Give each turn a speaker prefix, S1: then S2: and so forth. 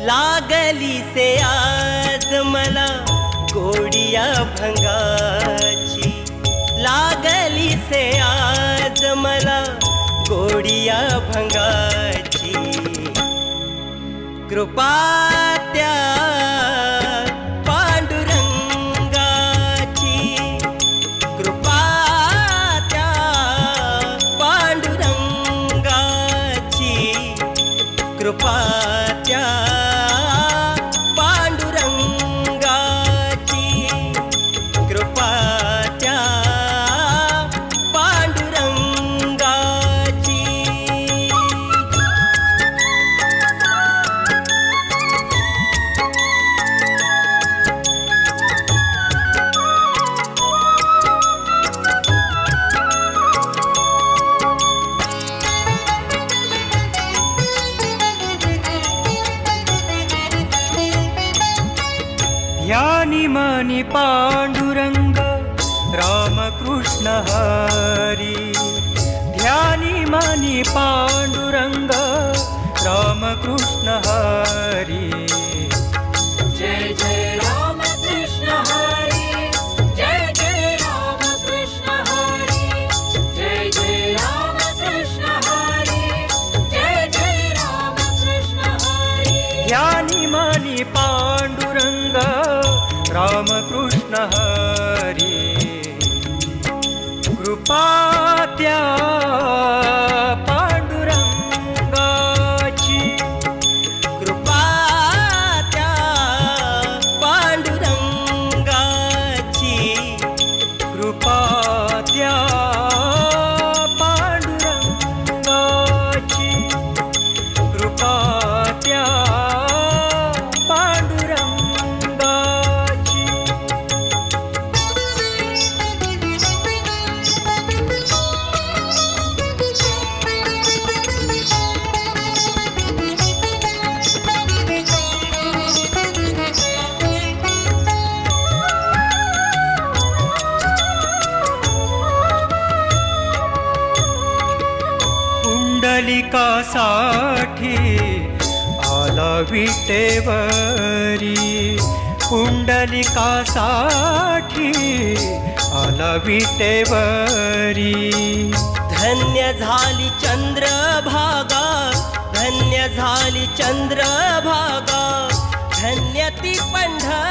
S1: लागली से आज मला गोडिया भंगाची. लागली से आज मला गोडिया भंगाची. कृपा त्या पांडुरंगाची. कृपा
S2: ध्यानी मनी पांडुरंग रामकृष्ण हरी। ध्यानी मनी पांडुरंग रामकृष्ण हरी।
S3: जय जय राम कृष्ण हरी जय जय राम कृष्ण हरी। जय जय राम कृष्ण हरी जय जय राम कृष्ण हरी।
S2: ध्यानी मनी पांडुरंग रामकृष्ण कृपा पुंडलिकासाठी आला विटेवरी. पुंडलिकासाठी आला विटेवरी.
S1: धन्य झाली चंद्रभागा धन्य झाली चंद्रभागा. धन्य ती पंढर